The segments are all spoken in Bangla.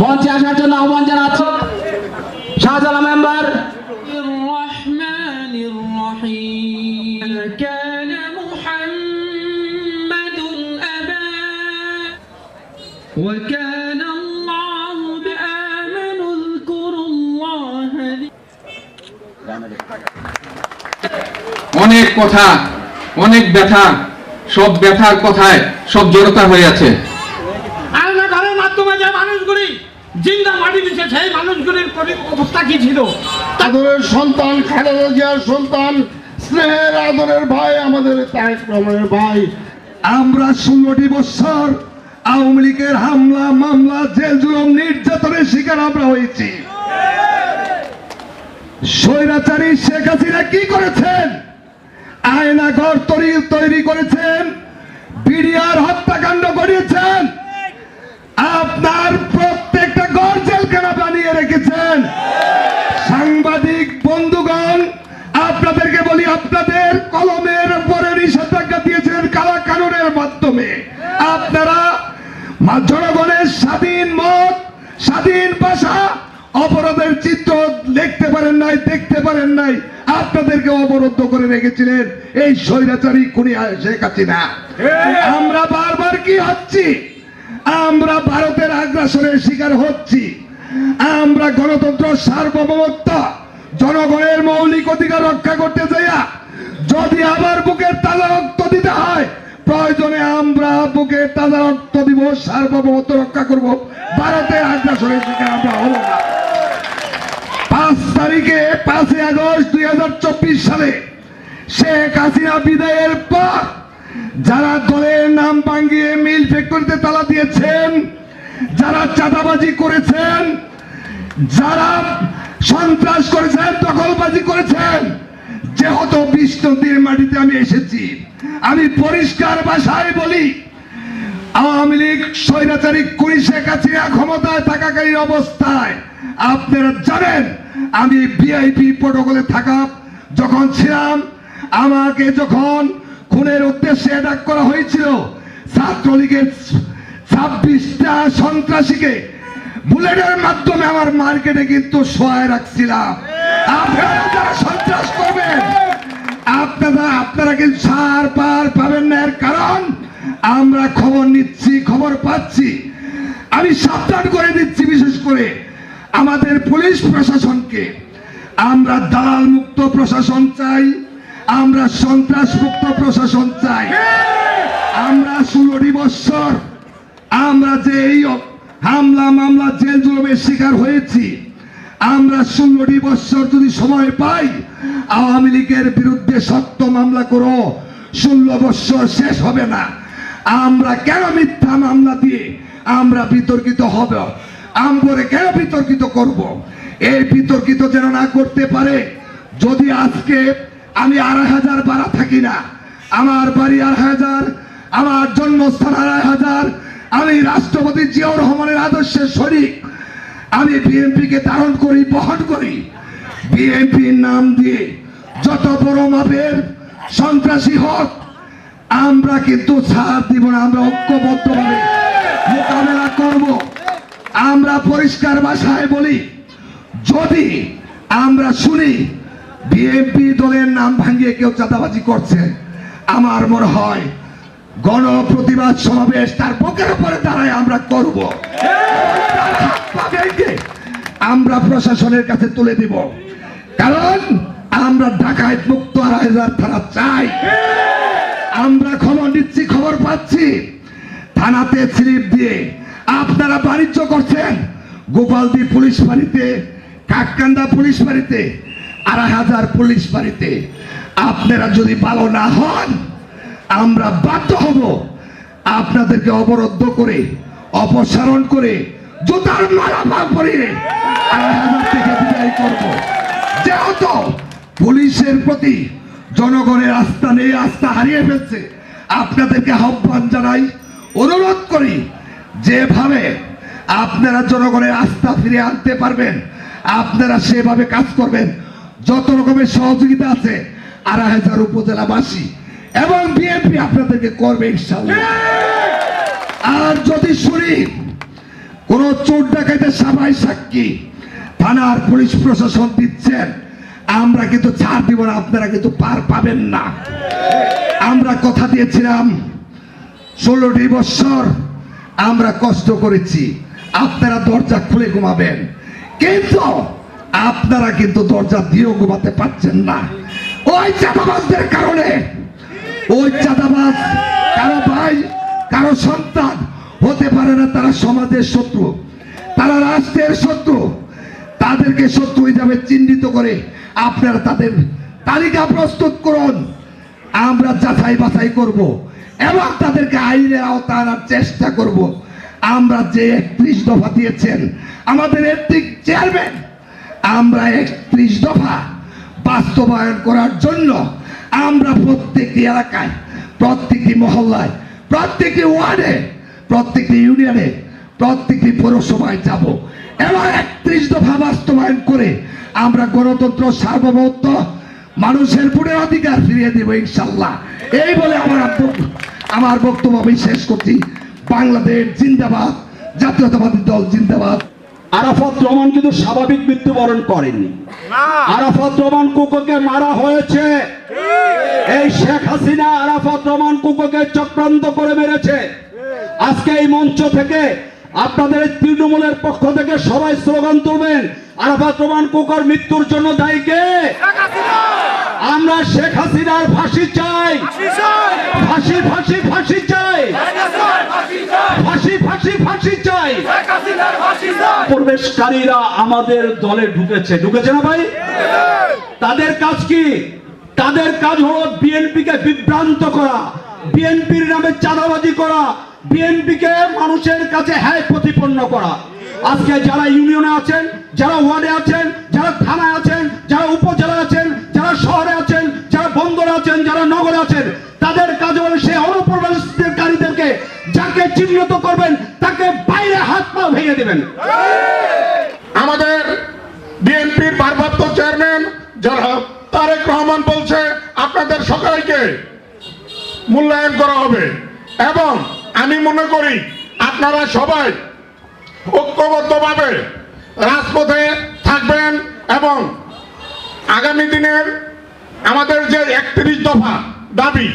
মঞ্চে আসার জন্য আহ্বান জানাচ্ছি শাহজালাল মেম্বার الرحمن الرحيم كان محمد أبا وكان الله بآمنوا اذكروا الله অনেক কথা অনেক ব্যথা সব ব্যথার কথায় সব জড়তা হয়ে আছে জিন্দা মাটি দিচ্ছে সেই মানুষগুলির অবস্থা কি ছিল? আদরের সন্তান, খালেদা সন্তান, স্নেহের আদরের ভাই, আমাদের তারেক ভাই। আমরা ষোলোটি বছর আওয়ামী লীগের হামলা, মামলা, জেল জুলুম, নির্যাতনের শিকার আমরা হয়েছি। স্বৈরাচারী শেখ হাসিনা কি করেছেন? আয়না ঘর তৈরি তৈরি করেছেন। বিডিআর হত্যাকাণ্ড করিয়েছেন আপনার প্রত্যেকটা ঘর জেলখানা বানিয়ে রেখেছেন সাংবাদিক বন্ধুগণ আপনাদেরকে বলি আপনাদের কলমের উপরে নিষেধাজ্ঞা দিয়েছেন কালা কানুনের মাধ্যমে। আপনারা জনগণের স্বাধীন মত, স্বাধীন ভাষা, অপরাধের চিত্র লিখতে পারেন নাই, দেখতে পারেন নাই, আপনাদেরকে অবরুদ্ধ করে রেখেছিলেন এই স্বৈরাচারী খুনি শেখ হাসিনা। আমরা বারবার কি হচ্ছি? আমরা ভারতের আগ্রাসনের শিকার হচ্ছি। আমরা গণতন্ত্র সার্বভৌমত্ব, জনগণের মৌলিক অধিকার রক্ষা করতে যাইয়া যদি আবার বুকের তাজা রক্ত দিতে হয়, প্রয়োজনে আমরা বুকের তাজা রক্ত দিব, সার্বভৌমত্ব রক্ষা করব। ভারতের আগ্রাসনের শিকার আমরা হব না। পাঁচ তারিখে পাঁচই আগস্ট দুই হাজার চব্বিশ সালে শেখ হাসিনা বিদায়ের পর যারা দলের নাম ভাঙ্গিয়ে মিল ফ্যাক্টরিতে তালা দিয়েছেন, যারা চাঁদাবাজি করেছেন, যারা সন্ত্রাস করেছেন, দখলবাজি করেছেন যেহেতু বিশ নদীর মাটিতে আমি এসেছি, আমি পরিষ্কার ভাষায় বলি, আওয়ামী লীগ স্বৈরাচারী কুড়ি হাসিনা ক্ষমতায় থাকাকালীন অবস্থায়, আপনারা জানেন, আমি ভিআইপি প্রোটোকলে থাকা, যখন ছিলাম, আমাকে যখন খুনের উদ্দেশ্যে অ্যাটাক করা হয়েছিল, ছাত্রলীগের ছাব্বিশটা সন্ত্রাসীকে বুলেটের মাধ্যমে আমার মার্কেটে কিন্তু সহায় রাখছিলাম। আপনারা সন্ত্রাস করবেন, আপনারা আপনারা কিন্তু সার পার পাবেন না কারণ, আমরা খবর নিচ্ছি, খবর পাচ্ছি। আমি সাবধান করে দিচ্ছি বিশেষ করে আমাদের পুলিশ প্রশাসনকে। আমরা দালাল প্রশাসন চাই, আমরা সন্ত্রাস প্রশাসন চাই। আমরা ষোলোটি বৎসর আমরা যে এই হামলা মামলা জেল জুলুমের শিকার হয়েছি। আমরা ষোলোটি বৎসর যদি সময় পাই, আওয়ামী লীগের বিরুদ্ধে সত্য মামলা করো, ষোলো বৎসর শেষ হবে না। আমরা কেন মিথ্যা মামলা দিয়ে আমরা বিতর্কিত হব? আমরে কেন বিতর্কিত করব? এই বিতর্কিত যেন না করতে পারে, যদি আজকে আমি আড়াই হাজার বাড়া থাকি না, আমার বাড়ি আড়াই হাজার, আমার জন্মস্থান আড়াই হাজার, আমি রাষ্ট্রপতি জিয়াউর রহমানের আদর্শের শরিক আমি বিএনপিকে ধারণ করি, বহন করি। বিএনপির নাম দিয়ে যত বড় মাপের সন্ত্রাসী হোক, আমরা কিন্তু ছাড় দিব না, আমরা ঐক্যবদ্ধভাবে মোকাবেলা করব। আমরা পরিষ্কার ভাষায় বলি, যদি আমরা শুনি বিএনপি দলের নাম ভাঙিয়ে কেউ চাঁদাবাজি করছে, আমার মনে হয় গণ প্রতিবাদ সমাবেশ তার বুকের উপরে দাঁড়ায় আমরা করব। আমরা প্রশাসনের কাছে তুলে দিব। কারণ আমরা ঢাকায় মুক্ত আড়াই হাজার থানা চাই। আমরা খবর নিচ্ছি, খবর পাচ্ছি। থানাতে স্লিপ দিয়ে আপনারা বাণিজ্য করছেন। গোপালদি পুলিশ বাড়িতে, কাককান্দা পুলিশ বাড়িতে, আড়াই হাজার পুলিশ বাড়িতে। আপনারা যদি ভালো না হন, আমরা বাধ্য হব। আপনাদেরকে অবরুদ্ধ করে, অপসারণ করে জুতার থেকে বিদায় করব। যেহেতু পুলিশের প্রতি জনগণের আস্থা নেই আস্থা হারিয়ে ফেলছে আপনাদেরকে আহ্বান জানাই অনুরোধ করি যেভাবে আপনারা জনগণের আস্থা ফিরে আনতে পারবেন আপনারা সেভাবে কাজ করবেন যত রকমের সহযোগিতা আছে আড়াই হাজার উপজেলাবাসী এবং বিএনপি আপনাদেরকে করবে ইনশাল্লাহ আর যদি শুনি কোন চোর ডাকাইতে সবাই সাক্ষী। থানার পুলিশ প্রশাসন দিচ্ছেন, আমরা কিন্তু ছাড় দিব না, আপনারা কিন্তু পার পাবেন না। আমরা কথা দিয়েছিলাম, ষোলোটি বৎসর আমরা কষ্ট করেছি, আপনারা দরজা খুলে ঘুমাবেন। কিন্তু আপনারা কিন্তু দরজা দিয়েও ঘুমাতে পারছেন না। ওই চাঁদাবাজদের কারণে, ওই চাঁদাবাজ, কারও ভাই, কারও সন্তান হতে পারে না, তারা সমাজের শত্রু। তারা রাষ্ট্রের শত্রু। তাদেরকে শত্রু হিসাবে চিহ্নিত করে আপনারা তাদের তালিকা প্রস্তুত করুন। আমরা যাচাই বাছাই করব এবং তাদেরকে আইনের আওতা আনার চেষ্টা করব। আমরা যে একত্রিশ দফা দিয়েছেন, আমাদের একত্রিশ চেয়ারম্যান, আমরা একত্রিশ দফা বাস্তবায়ন করার জন্য আমরা প্রত্যেকটি এলাকায়, প্রত্যেকটি মহল্লায়, প্রত্যেকটি ওয়ার্ডে প্রত্যেকটি ইউনিয়নে প্রত্যেকটি পৌরসভায় যাব। এবং একত্রিশ দফা বাস্তবায়ন করে আমরা গণতন্ত্র সার্বভৌমত্ব মানুষের পুনের অধিকার ফিরিয়ে দেব ইনশাল্লাহ। এই বলে আমার বক্তব্য- আমার বক্তব্য আমি শেষ করছি। বাংলাদেশ জিন্দাবাদ জাতীয়তাবাদী দল জিন্দাবাদ। আরাফাত রহমান কিন্তু স্বাভাবিক মৃত্যুবরণ করেননি। আরাফাত রহমান কুকুরকে মারা হয়েছে। এই শেখ হাসিনা আরাফাত রহমান কুকুরকে চক্রান্ত করে মেরেছে। আজকে এই মঞ্চ থেকে আপনাদের তৃণমূলের পক্ষ থেকে সবাই স্লোগান তুলবেন। আরাফাত রহমান কুকুর মৃত্যুর জন্য দায়ী কে? আমরা শেখ হাসিনার ফাঁসি চাই। ফাঁসি ফাঁসি ফাঁসি চাই। ফাঁসি ফাঁসি ফাঁসি চাই। প্রবেশকারীরা আমাদের দলে ঢুকেছে। ঢুকেছে না ভাই? তাদের কাজ কি? তাদের কাজ হলো বিএনপি কে বিভ্রান্ত করা বিএনপির নামে চাঁদাবাজি করা বিএনপি কে মানুষের কাছে হ্যায় প্রতিপন্ন করা। আজকে যারা ইউনিয়নে আছেন, যারা ওয়ার্ডে আছেন, যারা থানায় আছেন, যারা উপজেলা আছেন, যারা শহরে আছেন, যারা বন্দরে আছেন, যারা নগরে আছেন, তাদের কাজ হলো সেই অনুপ্রবেশকারীদেরকে যাকে চিহ্নিত করবেন, তাকে বাইরে হাত পা ভেঙে দেবেন। আমাদের বিএনপির ভারপ্রাপ্ত চেয়ারম্যান যারা তারেক রহমান বলছে, আপনাদের সবাইকে মূল্যায়ন করা হবে এবং আমি মনে করি আপনারা সবাই ঐক্যবদ্ধভাবে রাজপথে থাকবেন এবং আগামী দিনের আমাদের যে একত্রিশ দফা দাবি,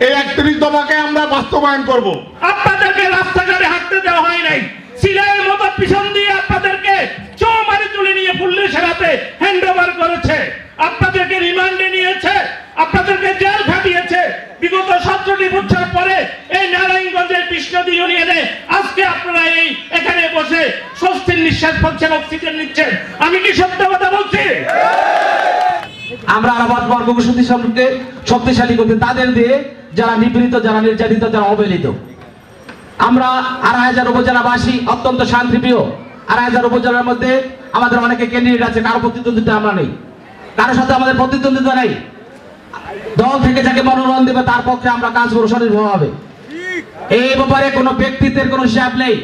এই একত্রিশ দফাকে আমরা বাস্তবায়ন করব। আপনাদেরকে রাস্তাঘাটে হাঁটতে দেওয়া হয় নাই। সিলাইয়ের মতো পিছন দিয়ে আপনাদেরকে চৌমারে তুলে নিয়ে পুলিশের হাতে হ্যান্ড করেছে আপনাদেরকে রিমান্ডে নিয়েছে আপনাদেরকে জেল খাটিয়েছে বিগত সতেরোটি বছর পরে এই নারায়ণগঞ্জের কৃষ্ণদী ইউনিয়নে আজকে আপনারা এই এখানে বসে স্বস্তির নিঃশ্বাস ফেলছেন, অক্সিজেন নিচ্ছেন। আমি কি সত্য কথা বলছি? আমরা আরাবাদ বর্গকে শক্তিশালীকে শক্তিশালী করতে তাদের দিয়ে যারা নিপীড়িত, যারা নির্যাতিত, যারা অবহেলিত। আমরা আড়াই হাজার উপজেলাবাসী অত্যন্ত শান্তিপ্রিয়। আড়াই হাজার উপজেলার মধ্যে আমাদের অনেকে ক্যান্ডিডেট আছে, কারও প্রতিদ্বন্দ্বিতা আমরা নেই। কারোর সাথে আমাদের প্রতিদ্বন্দ্বিতা নেই। দল থেকে যাকে মনোনয়ন দেবে, তার পক্ষে আমরা কাজ করব সঠিকভাবে এই ব্যাপারে কোনো ব্যক্তিত্বের কোনো হিসাব নেই।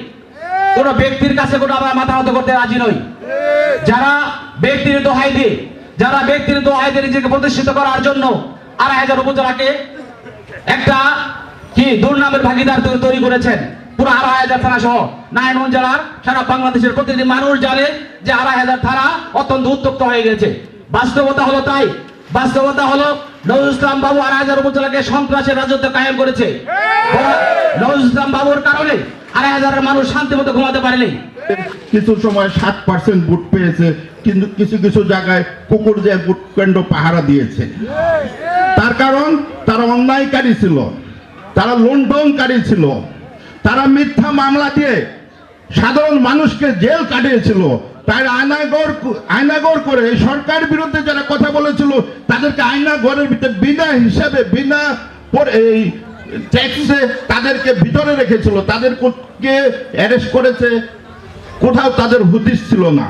কোনো ব্যক্তির কাছে কোনো আমরা মাথা নত করতে রাজি নই। যারা ব্যক্তির দোহাই দিয়ে যারা ব্যক্তির দোহাই দিয়ে নিজেকে প্রতিষ্ঠিত করার জন্য আড়াই হাজার উপজেলাকে একটা কি দুর্নামের ভাগিদার তৈরি করেছেন। পুরো আড়াই হাজার থানা সহ নারায়ণগঞ্জ জেলার সারা বাংলাদেশের প্রতিটি মানুষ জানে যে আড়াই হাজার থানা অত্যন্ত উত্তপ্ত হয়ে গেছে। বাস্তবতা হলো তাই। বাস্তবতা হলো নজরুল ইসলাম বাবু আড়াই হাজার উপজেলাকে সন্ত্রাসের রাজত্ব কায়েম করেছে। নজরুল ইসলাম বাবুর কারণে আড়াই হাজারের মানুষ শান্তি মতো ঘুমাতে পারেনি। কিছু সময় সাত পার্সেন্ট ভোট পেয়েছে, কিন্তু কিছু কিছু জায়গায় কুকুর যে ভোট কেন্দ্র পাহারা দিয়েছে। তার কারণ, তারা অন্যায়কারী ছিল, তারা লুণ্ঠনকারী ছিল, তারা মিথ্যা মামলা দিয়ে সাধারণ মানুষকে জেল কাটিয়েছিল। তাই আয়নাগর আয়নাগর করে সরকার বিরুদ্ধে যারা কথা বলেছিল, তাদেরকে আয়নাগরের ভিতরে বিনা হিসাবে, বিনা এই ট্যাক্সে তাদেরকে ভিতরে রেখেছিল। তাদেরকে অ্যারেস্ট করেছে কোথাও তাদের হুদিস ছিল না।